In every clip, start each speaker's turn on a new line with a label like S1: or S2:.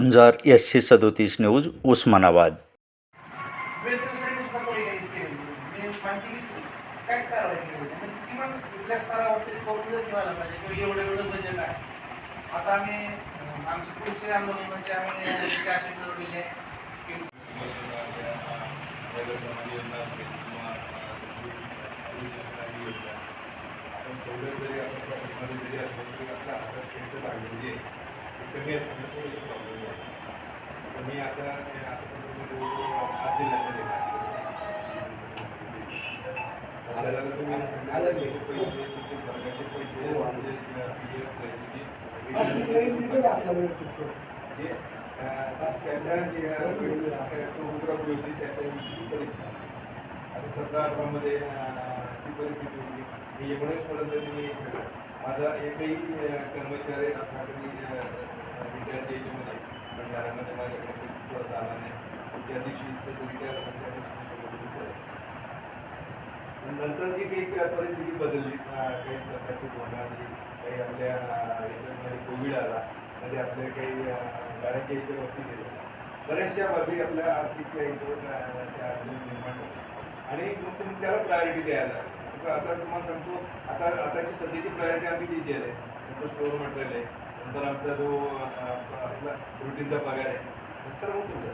S1: झुंजार एसशे सदोतीस न्यूज उस्मानाबाद
S2: आता आम्ही आमचे पुढचे आम्ही ठरवलेले
S3: आपण सवलत जरी आपण जरी असलो तरी आपल्या हातात खेळतं लागलं जे कमी असताना मी आता जिल्ह्यामध्ये आपल्याला तुम्ही सांगायला पैसे तुमचे वर्गाचे पैसे म्हणजे जे अं, त्यांच्या जे उपक्रम होती त्या परिस्थिती आता सतरा अठरामध्ये ती परिस्थिती होती. मी एकोणीस पर्यंत तुम्ही सगळं माझा एकही कर्मचारी असा कधी विद्यार्थी याच्यामध्ये पण घरामध्ये माझ्याकडे कधी आला नाही. त्या दिवशी रिटायर त्या दिवशी नंतर जी काही परिस्थिती बदलली. काही सरकारची धोरणं आली काही आपल्या याच्यामध्ये कोविड आला म्हणजे आपल्या काही गाड्यांच्या याच्या याच्यावरती गेले. बऱ्याचशा बाबी आपल्या आर्थिकच्या याच्यावर त्या अडचणी निर्माण होतात. आणि मग तुम्ही त्याला प्रायोरिटी द्यायला लागली. आता तुम्हाला सांगतो आता आताची सध्याची प्रायोरिटी आम्ही ती आहे. नंतर स्टोअर मटेरियल आहे. नंतर आमचा जो आपला रुटीनचा पगार आहे. नंतर मग तुमचा.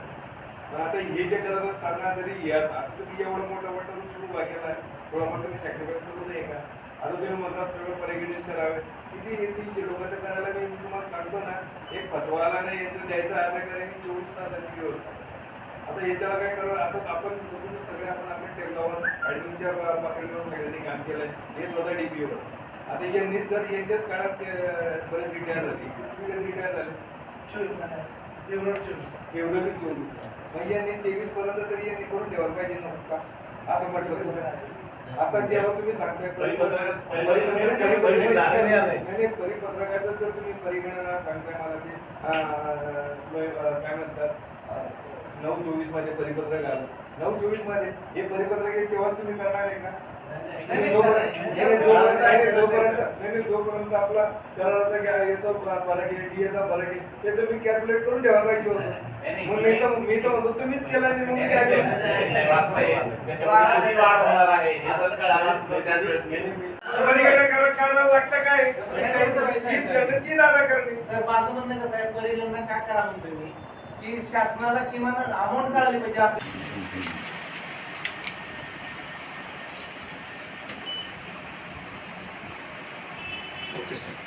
S3: पण आता हे जे करत असताना जरी या तुम्ही एवढं मोठं मोठं सुरू उभा केला? थोडा मोठा मी सॅक्रिफाईस करू नये का? आता तुम्ही म्हणतात सगळं परिगणित करावे. किती हे तीनशे लोक तर करायला मी तुम्हाला सांगतो ना एक फतवाला नाही याचं द्यायचं आता करायला चोवीस तासांची व्यवस्था आता त्याला काय करावं आता आपण सगळे आपण आपण टेबलावर ॲडमिनच्या पातळीवर सगळ्यांनी काम केलंय. हे स्वतः डीपीवर आता यांनीच जर यांच्याच काळात बरेच रिटायर झाली? कधी रिटायर झाले.
S2: फेब्रुवारी चोवीस.
S3: मग यांनी तेवीस पर्यंत तरी यांनी करून ठेवायला पाहिजे नव्हतं असं म्हटलं आता जेव्हा तुम्ही सांगताय परिपत्रकाचं जर तुम्ही परिगणना सांगताय मला ते काय म्हणतात? नऊ चोवीसमध्ये परिपत्रक आलं नऊ चोवीसमध्ये हे परिपत्रक आहे तेव्हाच तुम्ही करणार आहे का
S2: नाही, नाही,
S3: जोपर्यंत
S2: नाही,
S3: नाही, नाही, जोपर्यंत नाही, नाही, जोपर्यंत नाही, नाही, जोपर्यंत आपला कराराचा याचा फरक आहे डीएचा फरक आहे ते तुम्ही कॅल्क्युलेट करून ठेवायला पाहिजे होतं मग मी तर मी तर म्हणतो तुम्हीच केला आणि मग मी काय केलं? परिगणना करा- करावं लागतं काय
S2: नाही, नाही,
S3: दादा करणे
S2: सर माझं म्हणणं कसं आहे परिगणना का करा म्हणतोय मी की शासनाला किमान अमाऊंट कळाली पाहिजे. आपली
S1: ओके सर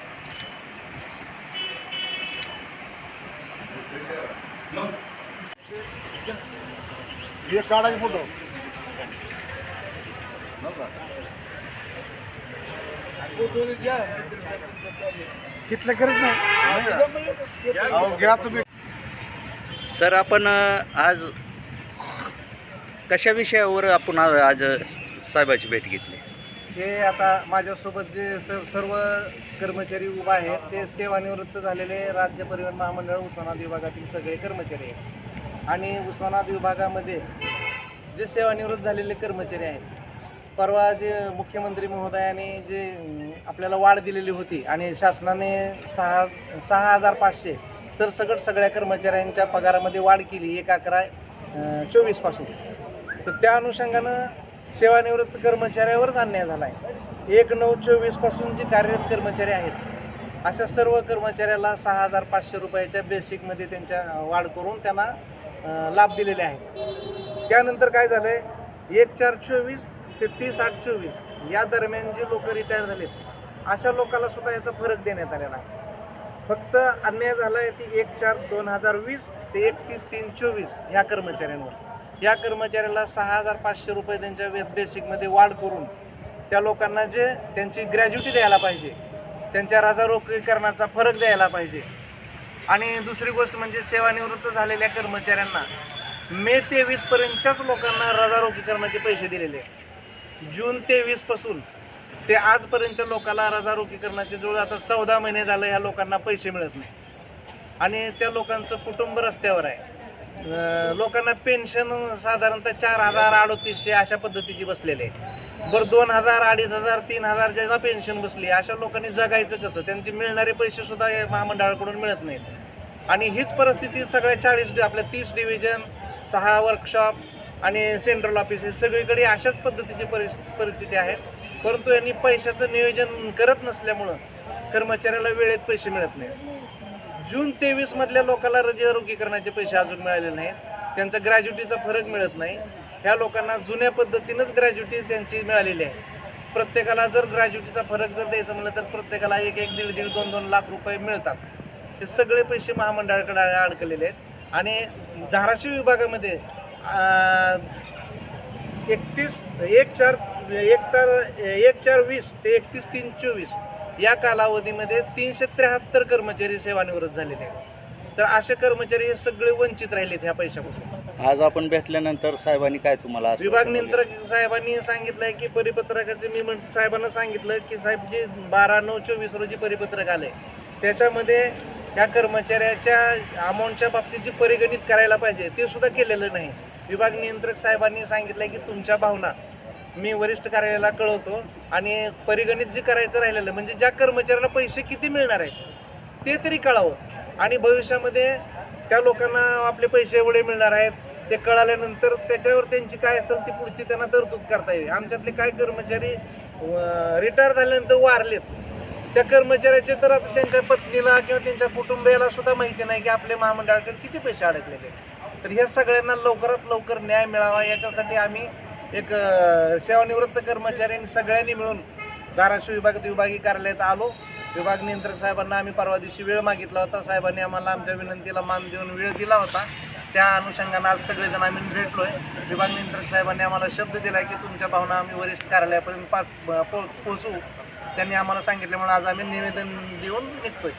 S4: एक काढायचे फोटो. तिथलं करत नाही? घ्या तुम्ही.
S1: सर आपण आज कशा विषयावर आपण आज साहेबाची भेट घेतली?
S4: हे आता माझ्यासोबत जे स- सर्व कर्मचारी उभा आहेत ते सेवानिवृत्त झालेले राज्य परिवहन महामंडळ उस्मानाबाद विभागातील सगळे कर्मचारी आहेत. आणि उस्मानाबाद विभागामध्ये जे सेवानिवृत्त झालेले कर्मचारी आहेत परवा जे मुख्यमंत्री महोदयाने जे आपल्याला वाढ दिलेली होती आणि शासनाने सहा सहा हजार पाचशे सरसकट सगळ्या कर्मचाऱ्यांच्या पगारामध्ये वाढ केली एक अकरा चोवीसपासून तर त्या अनुषंगानं सेवानिवृत्त कर्मचाऱ्यावरच अन्याय झाला आहे एक नऊ चोवीसपासून जे कार्यरत कर्मचारी आहेत अशा सर्व कर्मचाऱ्याला सहा हजार पाचशे रुपयाच्या बेसिकमध्ये त्यांच्या वाढ करून त्यांना लाभ दिलेले आहेत. त्यानंतर काय झालं आहे एक चार चोवीस ते तीस आठ चोवीस या दरम्यान जे लोक रिटायर झालेत अशा लोकांना सुद्धा याचा फरक देण्यात आलेला आहे. फक्त अन्याय झाला आहे ती एक चार दोन हजार वीस ते एकतीस तीन चोवीस ह्या कर्मचाऱ्यांवर. या कर्मचाऱ्याला सहा हजार पाचशे रुपये त्यांच्या वे बेसिकमध्ये वाढ करून त्या लोकांना जे त्यांची ग्रॅज्युटी द्यायला पाहिजे त्यांच्या राजारोगीकरणाचा फरक द्यायला पाहिजे. आणि दुसरी गोष्ट म्हणजे सेवानिवृत्त झालेल्या कर्मचाऱ्यांना मे तेवीसपर्यंतच्याच लोकांना रजारोकीकरणाचे पैसे दिलेले आहेत. जून तेवीसपासून ते आजपर्यंतच्या लोकांना रजारोगीकरणाचे जवळ आता चौदा महिने झालं ह्या लोकांना पैसे मिळत नाही. आणि त्या लोकांचं कुटुंब रस्त्यावर आहे. लोकांना पेन्शन साधारणतः चार हजार अडोतीसशे अशा पद्धतीची बसलेले आहे. बरं दोन हजार अडीच हजार तीन हजार ज्याला पेन्शन बसली अशा लोकांनी जगायचं कसं? त्यांचे मिळणारे पैसे सुद्धा महामंडळाकडून मिळत नाहीत. आणि हीच परिस्थिती सगळ्या चाळीस आपल्या तीस डिव्हिजन सहा वर्कशॉप आणि सेंट्रल ऑफिस हे सगळीकडे अशाच पद्धतीची परिस परिस्थिती आहे. परंतु यांनी पैशाचं नियोजन करत नसल्यामुळं कर्मचाऱ्याला वेळेत पैसे मिळत नाहीत. जून तेवीस मधल्या लोकांना रजेरोगीकरणाचे पैसे अजून मिळाले नाहीत. त्यांचा ग्रॅज्युटीचा फरक मिळत नाही. ह्या लोकांना जुन्या पद्धतीनंच ग्रॅज्युटी त्यांची मिळालेली आहे. प्रत्येकाला जर ग्रॅज्युटीचा फरक जर द्यायचं म्हणलं तर प्रत्येकाला एक एक दीड दीड दोन दोन लाख रुपये मिळतात. हे सगळे पैसे महामंडळाकडे अडकलेले आहेत. आणि धाराशिव विभागामध्ये एकतीस एक चार एक तर एक चार वीस ते एकतीस तीन चोवीस या कालावधीमध्ये तीनशे त्र्याहत्तर कर्मचारी सेवानिवृत्त झालेले आहेत. तर असे कर्मचारी हे सगळे वंचित राहिलेत ह्या पैशापासून.
S1: आज आपण भेटल्यानंतर साहेबांनी काय तुम्हाला
S4: विभाग? नियंत्रक साहेबांनी सांगितलंय की परिपत्रकाचे मी म्हण साहेबांना सांगितलं की साहेब जे बारा नऊ चोवीस रोजी परिपत्रक आले त्याच्यामध्ये त्या कर्मचाऱ्याच्या अमाऊंटच्या बाबतीत जी परिगणित करायला पाहिजे ते सुद्धा केलेलं नाही. विभाग नियंत्रक साहेबांनी सांगितलंय की तुमच्या भावना मी वरिष्ठ कार्यालयाला कळवतो आणि परिगणित जे करायचं राहिलेलं म्हणजे ज्या कर्मचाऱ्याला पैसे किती मिळणार आहेत ते तरी कळावं. आणि भविष्यामध्ये त्या लोकांना आपले पैसे एवढे मिळणार आहेत ते कळाल्यानंतर त्याच्यावर त्यांची काय असेल ती पुढची त्यांना तरतूद करता येईल. आमच्यातले काय कर्मचारी रिटायर झाल्यानंतर वारलेत. त्या कर्मचाऱ्याचे तर आता त्यांच्या पत्नीला किंवा त्यांच्या कुटुंबियाला सुद्धा माहिती नाही की आपल्या महामंडळाकडे किती पैसे अडकलेले तर ह्या सगळ्यांना लवकरात लवकर न्याय मिळावा याच्यासाठी आम्ही एक सेवानिवृत्त कर्मचाऱ्यांनी सगळ्यांनी मिळून धाराशिव विभागात विभागीय कार्यालयात आलो. विभाग नियंत्रक साहेबांना आम्ही परवा दिवशी वेळ मागितला होता. साहेबांनी आम्हाला आमच्या विनंतीला मान देऊन वेळ दिला होता. त्या अनुषंगानं आज सगळेजण आम्ही भेटलोय. विभाग नियंत्रक साहेबांनी आम्हाला शब्द दिला की तुमच्या भावना आम्ही वरिष्ठ कार्यालयापर्यंत पाच पो- त्यांनी आम्हाला सांगितल्यामुळे आज आम्ही निवेदन देऊन निघतोय.